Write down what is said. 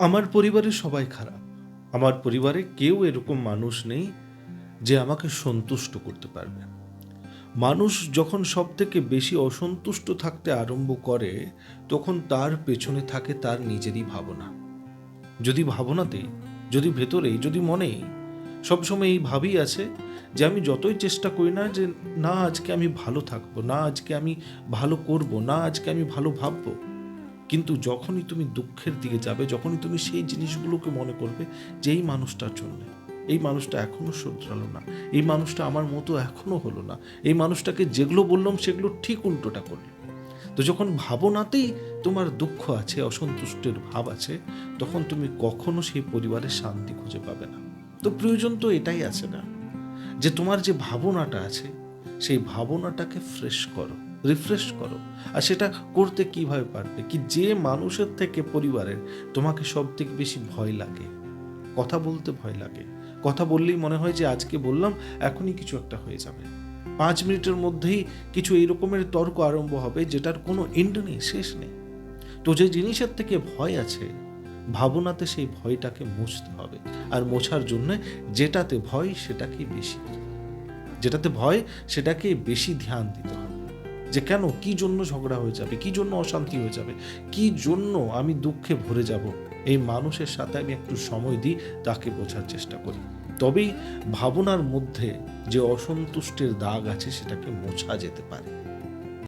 আমার পরিবারে সবাই খারাপ। আমার পরিবারে কেউ এরকম মানুষ নেই যে আমাকে সন্তুষ্ট করতে পারবে। মানুষ যখন সব থেকে বেশি অসন্তুষ্ট থাকতে আরম্ভ করে, তখন তার পেছনে থাকে তার নিজেরই ভাবনা। যদি ভাবনাতেই যদি ভেতরেই, যদি মনেই সবসময় এই ভাবই আছে যে আমি যতই চেষ্টা করি না যে, না আজকে আমি ভালো থাকব, না আজকে আমি ভালো করব, না আজকে আমি ভালো ভাববো কিন্তু যখনই তুমি দুঃখের দিকে যাবে, যখনই তুমি সেই জিনিসগুলোকে মনে করবে যে এই মানুষটার জন্য। এই মানুষটা এখনও শুধরালো না। এই মানুষটা আমার মতো এখনও হলো না। এই মানুষটাকে যেগুলো বললাম সেগুলো ঠিক উল্টোটা করল। তো যখন ভাবনাতেই তোমার দুঃখ আছে, অসন্তুষ্টের ভাব আছে, তখন তুমি কখনো সেই পরিবারের শান্তি খুঁজে পাবে না। তো প্রয়োজন তো এটাই আছে না, যে তোমার যে ভাবনাটা আছে, সেই ভাবনাটাকে ফ্রেশ করো। রিফ্রেশ করো। আর সেটা করতে কীভাবে পারবে? কি যে মানুষের থেকে পরিবারের তোমাকে সব থেকে বেশি ভয় লাগে? কথা বলতে ভয় লাগে। কথা বললেই মনে হয় যে আজকে বললাম, এখনই কিছু একটা হয়ে যাবে। পাঁচ মিনিটের মধ্যেই কিছু এই রকমের তর্ক আরম্ভ হবে যেটার কোনো এন্ড নেই, শেষ নেই। তো যে জিনিসের থেকে ভয় আছে, ভাবনাতে সেই ভয়টাকে মুছতে হবে। আর মোছার জন্য যেটাতে ভয় সেটাকেই বেশি, যেটাতে ভয় সেটাকে বেশি ধ্যান দিতে হবে। যে কেন, কি জন্য ঝগড়া হয়ে যাবে, কি জন্য অশান্তি হয়ে যাবে, কি জন্য আমি দুঃখে ভরে যাব? এই মানুষের সাথে আমি একটু সময় দিই, তাকে বোঝার চেষ্টা করি। তবেই ভাবনার মধ্যে যে অসন্তুষ্টের দাগ আছে, সেটাকে মোছা যেতে পারে।